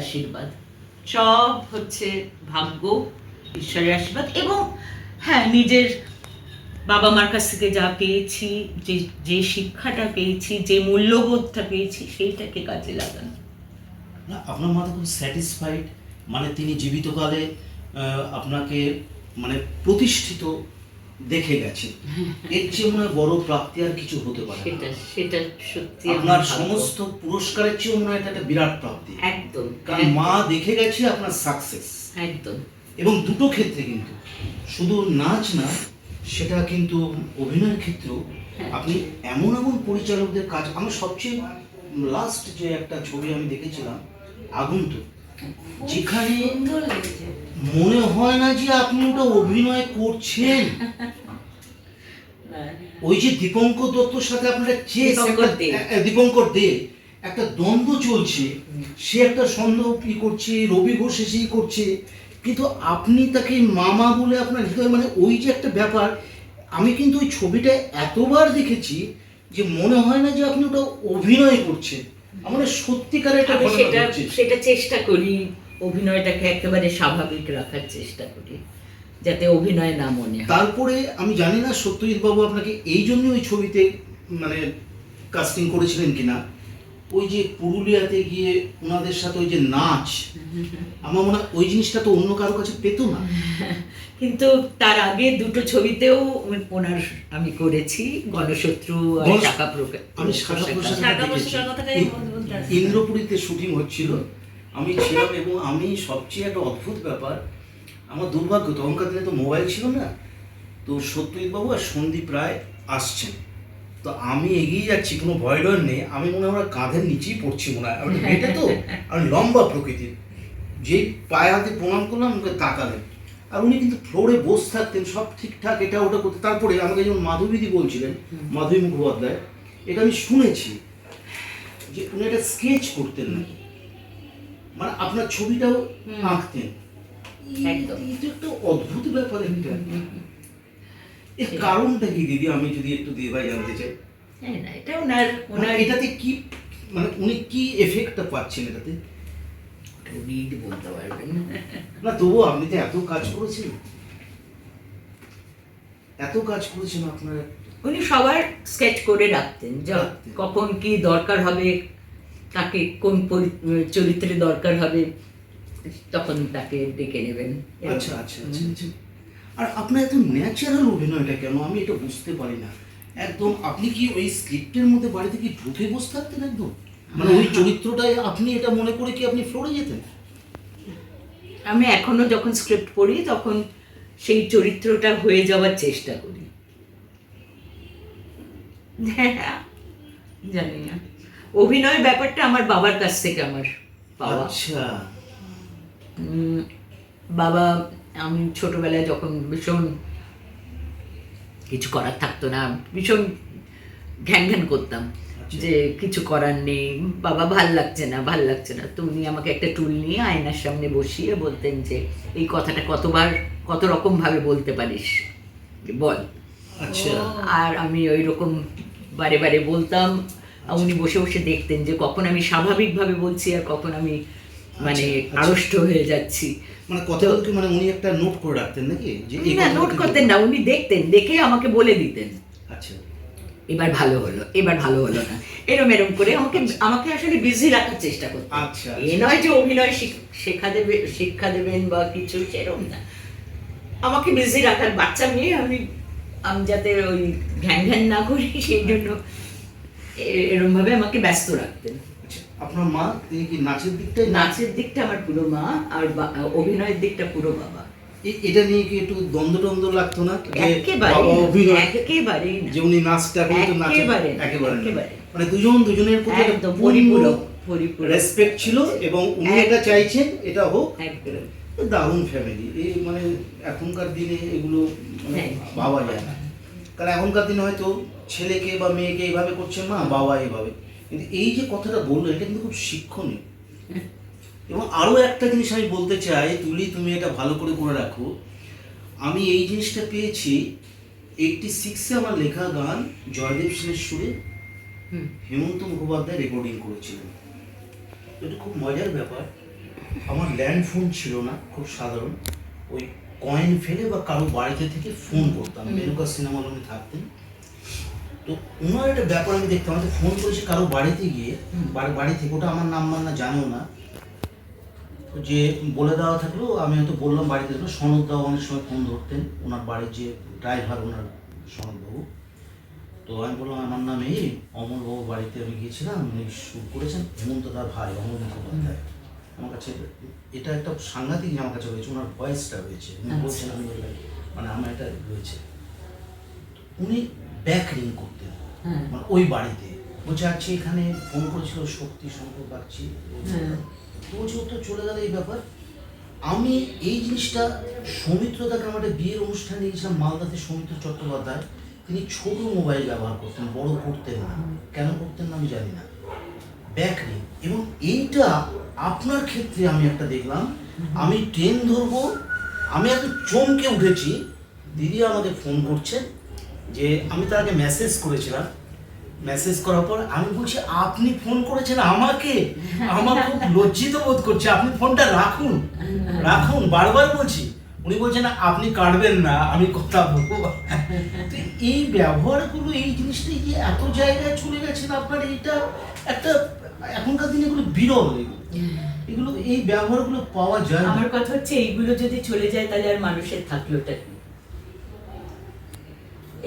আশীর্বাদ। সব হচ্ছে ভাগ্য, ঈশ্বরের আশীর্বাদ এবং হ্যাঁ নিজের বাবা মার কাছ থেকে যা পেয়েছি, যে যে শিক্ষাটা পেয়েছি, যে মূল্যবোধটা পেয়েছি, সেইটাকে কাজে লাগানো। না, আপনার মা তো খুব স্যাটিসফাইড মানে তিনি জীবিতকালে আপনাকে মানে প্রতিষ্ঠিত দেখে গেছে। এর চেয়ে মনে হয় বড় প্রাপ্তি আর কিছু হতে পারে। সেটা সেটা সত্যি আপনার সমস্ত পুরস্কারের চেয়েও মনে হয় এটা একটা বিরাট প্রাপ্তি। একদম কারণ মা দেখে গেছে আপনার সাকসেস একদম। এবং দুটো ক্ষেত্রে কিন্তু শুধু নাচ না সেটা কিন্তু অভিনয়ের ক্ষেত্রেও আপনি এমন এমন পরিচালকদের কাজ আমার সবচেয়ে লাস্ট যে একটা ছবি আমি দেখেছিলাম আগন্তুক যেখানে মনে হয় না যে আপনি ওটা অভিনয় করছেন। ওই যে দীপঙ্কর দত্তর সাথে আপনার দীপঙ্কর দে। একটা দ্বন্দ্ব চলছে। সে একটা সন্দেহ কি করছে রবি ঘোষ এসেই করছে। কিন্তু আপনি তাকে মামা বলে আপনার হৃদয় মানে ওই যে একটা ব্যাপার আমি কিন্তু ওই ছবিটা এতবার দেখেছি যে মনে হয় না যে আপনি ওটা অভিনয় করছেন। আমার সত্যিকার একটা সেটা চেষ্টা করি। অভিনয়টাকে একেবারে স্বাভাবিক রাখার চেষ্টা করি যাতে অভিনয় না মনে হয়। তারপরে আমি জানি না সত্যজিৎ বাবু আপনাকে এই জন্য ওই ছবিতে মানে কাস্টিং করেছিলেন কিনা। ওই যে পুরুলিয়াতে গিয়ে ওনাদের সাথে ওই যে নাচ আমার মনে হয় ওই জিনিসটা তো অন্য কারও কাছে পেতো না। কিন্তু তার আগে দুটো ছবিতেও ওনার আমি করেছি গণশত্রু আর গণ- প্রকাশ আমি। ইন্দ্রপুরীতে শুটিং হচ্ছিল। আমি ছিলাম এবং আমি সবচেয়ে একটা অদ্ভুত ব্যাপার, আমার দুর্ভাগ্য, তখনকার দিনে তো মোবাইল ছিল না। তো সত্যজিৎ বাবু আর সন্দীপ রায় আসছেন। তো আমি এগিয়ে যাচ্ছি, কোনো ভয় ডর নেই। আমি মনে হয় কাঁধের নিচেই পড়ছি মনে হয়। মেয়েটা তো আমি লম্বা প্রকৃতির। যেই পায়ে হাতে প্রণাম করলাম ওকে তাকালেন আর উনি কিন্তু ফ্লোরে বসে থাকতেন, সব ঠিকঠাক, এটা ওটা করতে। তারপরে আমাকে যেমন মাধবীদি বলছিলেন মাধবী মুখোপাধ্যায়, এটা আমি শুনেছি যে উনি একটা স্কেচ করতেন নাকি। মানে আপনার ছবিটাও আঁকতেন। একটা অদ্ভুত ব্যাপার একটা। এর কারণটা কি দিদি? আমি যদি একটু দিয়ে ভাই জানতে চাই। হ্যাঁ এটা ওনার মানে ওনার এটাতে কি মানে উনি কি এফেক্টটা পাচ্ছেন এটাতে? উনি বলতে পারবেন। না তবুও আপনি তো এত কাজ করেছেন। এত কাজ করেছেন আপনার। উনি সবার স্কেচ করে রাখতেন। যা কখন কি দরকার হবে তাকে কোন চরিত্রে দরকার হবে তখন তাকে ডেকে নেবেন। আচ্ছা আচ্ছা আচ্ছা আচ্ছা। আর আপনার এত ন্যাচারাল অভিনয়টা কেন? আমি এটা বুঝতে পারি না। একদম আপনি কি ওই স্ক্রিপ্টের মধ্যে বাড়িতে কি ঢুকে বসে থাকতেন একদম? মানে ওই চরিত্রটাই আপনি এটা মনে করে কি আপনি ফ্লোরে যেতেন? আমি এখনও যখন স্ক্রিপ্ট পড়ি তখন সেই চরিত্রটা হয়ে যাওয়ার চেষ্টা করি। হ্যাঁ, জানি না। অভিনয় ব্যাপারটা আমার বাবার কাছ থেকে আমার পাওয়া। আচ্ছা। বাবা আমি ছোটবেলায় যখন ভীষণ কিছু করার থাকতো না ভীষণ ঘ্যান ঘ্যান করতাম আচ্ছা। যে কিছু করার নেই বাবা ভালো লাগছে না ভালো লাগছে না। তো উনি আমাকে একটা টুল নিয়ে আয়নার সামনে বসিয়ে বলতেন যে এই কথাটা কতবার কত রকম ভাবে বলতে পারিস? বল। আচ্ছা। আর আমি ওই রকম বারে বারে বলতাম উনি বসে বসে দেখতেন যে কখন আমি স্বাভাবিকভাবে বলছি আর কখন আমি মানে আচ্ছা, আচ্ছা। আড়ষ্ট হয়ে যাচ্ছি। মানে কথা বলতে মানে উনি একটা নোট করে রাখতেন নাকি? না নোট করতেন না উনি দেখতেন দেখে আমাকে বলে দিতেন। আচ্ছা। এবার ভালো হলো এবার ভালো হলো না। এরম এরম করে আমাকে আমাকে আসলে বিজি রাখার চেষ্টা করতেন। আচ্ছা এ নয় যে অভিনয় শেখা দেবে শিক্ষা দেবেন বা কিছু সেরকম না। আমাকে বিজি রাখার বাচ্চা মেয়ে আমি আমি যাতে ওই ঘ্যান ঘ্যান না করি সেই জন্য এ- এরম ভাবে আমাকে ব্যস্ত রাখতেন। আচ্ছা আপনার মা তিনি কি নাচের দিকটাই নাচের দিকটা আমার পুরো মা আর অভিনয়ের দিকটা পুরো বাবা। এটা নিয়ে কি একটু দ্বন্দ্ব টন্দ্ব লাগতো না? একেবারে যে উনি নাচটা কিন্তু একেবারে। মানে দুজন দুজনের প্রতি একটা পরিপূরক পরিপূরক। রেসপেক্ট ছিল এবং উনি এটা চাইছেন এটা হোক। দারুণ ফ্যামিলি এই মানে এখনকার দিনে এগুলো মানে হ্যাঁ। ভাবা যায় না। কারণ এখনকার দিনে হয়তো ছেলেকে বা মেয়েকে এইভাবে করছে মা বাবা এইভাবে কিন্তু এই যে কথাটা বলল এটা কিন্তু খুব শিক্ষণীয়। এবং আরও একটা জিনিস আমি বলতে চাই তুলি তুমি এটা ভালো করে করে রাখো। আমি এই জিনিসটা পেয়েছি এইটটি সিক্সে আমার লেখা গান জয়দেব সেনের সুরে হুম। হেমন্ত মুখোপাধ্যায় রেকর্ডিং করেছিলেন। এটা খুব মজার ব্যাপার। আমার ল্যান্ড ফোন ছিল না খুব সাধারণ। ওই কয়েন ফেলে বা কারও বাড়িতে থেকে ফোন করতাম। মেনুকা সিনেমা থাকতেন। তো ওনার একটা ব্যাপার আমি দেখতাম হয়তো ফোন করেছে কারও বাড়িতে গিয়ে বাড়ি থেকে ওটা আমার নাম্বার না জানেও না। যে বলে দেওয়া থাকল আমি হয়তো বললাম বাড়িতে থাকল সনদ দাও অনেক সময় ফোন ধরতেন ওনার বাড়ির যে ড্রাইভার ওনার সনদবাবু। তো আমি বললাম আমার নাম এই অমলবাবু বাড়িতে আমি গিয়েছিলাম উনি শুট করেছেন হেমন্ত তার ভাই অমল মুখোপাধ্যায়। আমার কাছে এটা একটা সাংঘাতিক আমার কাছে হয়েছে ওনার ভয়েসটা হয়েছে উনি আচ্ছা। বলছেন আমি মানে আমার এটা রয়েছে। উনি ব্যাক রিং করতেন হ্যাঁ মানে ওই বাড়িতে। বলছে আজকে এখানে ফোন করেছিল শক্তি শঙ্কর বাগচি। বলছে ও তো চলে গেল এই ব্যাপার। আমি এই জিনিসটা সৌমিত্র দাকে আমার একটা বিয়ের অনুষ্ঠানে গিয়েছিলাম মালদাতে সৌমিত্র চট্টোপাধ্যায়। তিনি ছোট মোবাইল ব্যবহার করতেন বড় করতেন না। কেন করতেন না আমি জানি না। ব্যাক রিং এবং এইটা আপনার ক্ষেত্রে আমি একটা দেখলাম। আমি ট্রেন ধরবো আমি একটু চমকে উঠেছি। দিদি আমাকে ফোন করছেন। যে আমি তার আগে মেসেজ করেছিলাম। মেসেজ করার পর আমি বলছি, আপনি ফোন করেছেন আমাকে? আমার খুব লজ্জিত বোধ করছে। আপনি ফোনটা রাখুন রাখুন, বারবার বলছি। উনি বলছেন, আপনি কাটবেন না, আমি কথা বলব। এই ব্যবহারগুলো, এই জিনিসটা যে এত জায়গায় চলে গেছেন আপনার, এইটা একটা এখনকার দিনে এগুলো বিরল। এগুলো, এই ব্যবহারগুলো পাওয়া যায় আমার কথা হচ্ছে, এইগুলো যদি চলে যায়, তাহলে আর মানুষের থাকলোটা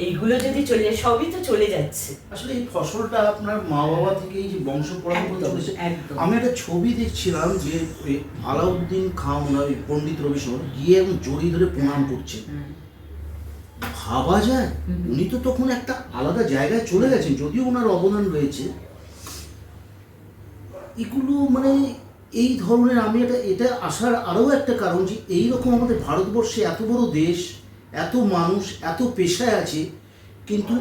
এইগুলো যদি চলে যায় সবই তো চলে যাচ্ছে। আসলে এই ফসলটা আপনার মা বাবা থেকে এই যে বংশ পরম্পরা। আমি একটা ছবি দেখছিলাম যে আলাউদ্দিন খান ওই পণ্ডিত রবিশঙ্কর গিয়ে এবং জড়িয়ে ধরে প্রণাম করছে। ভাবা যায় উনি তো তখন একটা আলাদা জায়গায় চলে গেছেন যদিও ওনার অবদান রয়েছে। এগুলো মানে এই ধরনের আমি এটা এটা আসার আরও একটা কারণ যে এই রকম আমাদের ভারতবর্ষে এত বড় দেশ এত মানুষ এত পেশায় আছে কিন্তু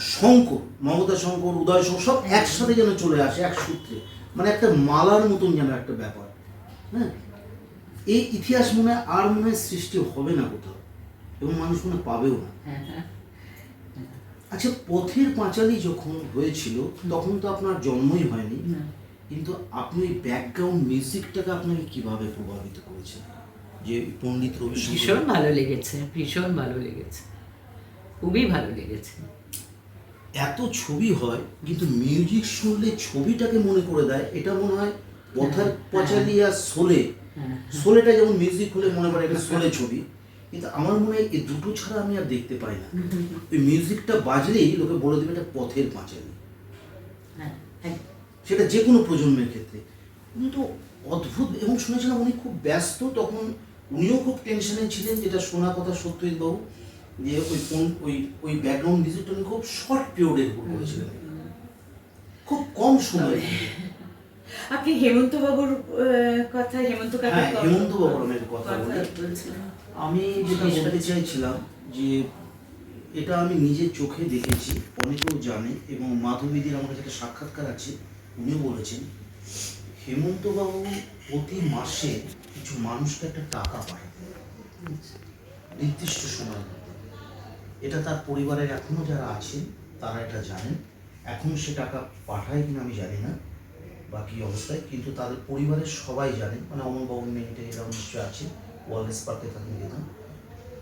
শঙ্কর মমতা শঙ্কর উদয় শঙ্কর সব একসাথে যেন চলে আসে এক সূত্রে। মানে একটা মালার মতন যেন একটা ব্যাপার। হ্যাঁ? এই ইতিহাস মনে আর মনে সৃষ্টি হবে না কোথাও এবং মানুষ মনে পাবেও না। আচ্ছা পথের পাঁচালী যখন হয়েছিল তখন তো আপনার জন্মই হয়নি কিন্তু আপনি ব্যাকগ্রাউন্ড মিউজিকটাকে আপনাকে কীভাবে প্রভাবিত করেছে? যে পণ্ডিত রবি ভীষণ ভালো লেগেছে ভীষণ ভালো লেগেছে। খুবই ভালো লেগেছে। এত ছবি হয় কিন্তু মিউজিক শুনলে ছবিটাকে মনে করে দেয় এটা মনে হয় পথের পাঁচালী আর সোলে। হ্যাঁ সোলেটা যেমন মিউজিক হলে মনে পড়ে এটা সোলে ছবি কিন্তু আমার মনে হয় এই দুটো ছাড়া আমি আর দেখতে পাই না। ওই মিউজিকটা বাজলেই লোকে বলে দেবে এটা পথের পাঁচালী। হ্যাঁ। সেটা যে কোনো প্রজন্মের ক্ষেত্রে। কিন্তু অদ্ভুত এবং শুনেছিলাম উনি খুব ব্যস্ত তখন উনিও খুব টেনশনে ছিলেন যেটা শোনা কথা সত্যজিৎ বাবু যে ওই কোন ওই ওই ব্যাকগ্রাউন্ড মিউজিকটা উনি খুব শর্ট পিরিয়ডের উপর করেছিলেন। খুব কম সময় আপনি হেমন্ত বাবুর কথা হেমন্ত কাকার হ্যাঁ, কথা- হেমন্ত বাবুর কথা। আমি যেটা বলতে চাইছিলাম যে এটা আমি নিজের চোখে দেখেছি অনেকেও জানে এবং মাধবীদের আমার কাছে একটা সাক্ষাৎকার আছে উনিও বলেছেন হেমন্তবাবু প্রতি মাসে কিছু মানুষকে একটা টাকা পাঠাতেন নির্দিষ্ট মধ্যে। এটা তার পরিবারের এখনও যারা আছেন তারা এটা জানেন। এখন সে টাকা পাঠায় কিনা আমি জানি না বাকি অবস্থায়, কিন্তু তাদের পরিবারের সবাই জানেন। মানে অমলবাবুর মেয়েটা এরাও নিশ্চয়ই আছে ওয়ালেস পার্কে থাকেন যেতাম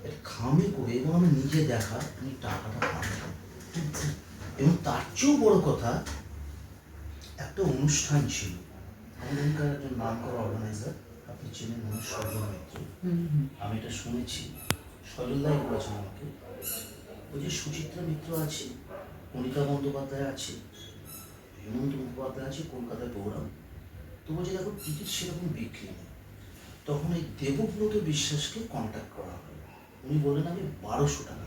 এটা খামে করে এবং আমি নিজে দেখা, আমি টাকাটা পাঠাতাম এবং তার চেয়েও বড় কথা, একটা অনুষ্ঠান ছিল। আমাদেরকার একজন নাম করা অর্গানাইজার আপনি চেনেন মিত্র হুম, হুম। আমি এটা শুনেছি। সজলদাই বলেছেন আমাকে। ওই যে সুচিত্রা মিত্র আছে কণিকা বন্দ্যোপাধ্যায় আছে হেমন্ত মুখোপাধ্যায় আছে কলকাতায় প্রোগ্রাম তো বলছে দেখো টিকিট সেরকম বিক্রি নেই। তখন এই দেবব্রত বিশ্বাসকে কন্ট্যাক্ট করা হয়। উনি বললেন আমি বারোশো টাকা।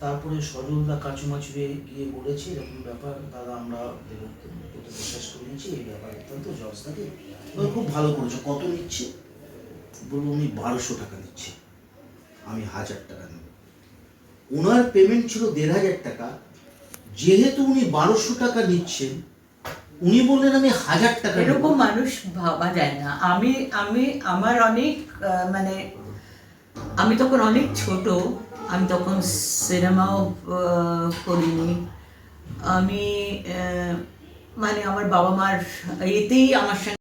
তারপরে সজলদা কাচুমাচু গিয়ে বলেছে, এরকম ব্যাপার, দাদা, আমরা বিশ্বাস করে নিয়েছি, এই ব্যাপার অত্যন্ত জজ থাকে খুব ভালো করেছ। কত নিচ্ছে? বলব, উনি বারোশো টাকা নিচ্ছে আমি হাজার টাকা নেব। ওনার পেমেন্ট ছিল দেড় হাজার টাকা। যেহেতু উনি বারোশো টাকা নিচ্ছেন, উনি বললেন, আমি হাজার টাকা এরকম মানুষ ভাবা যায় না। আমি আমি, আমার অনেক মানে আমি তখন অনেক ছোট। আমি তখন সিনেমাও করিনি। আমি মানে আমার বাবা মার এতেই আমার সঙ্গে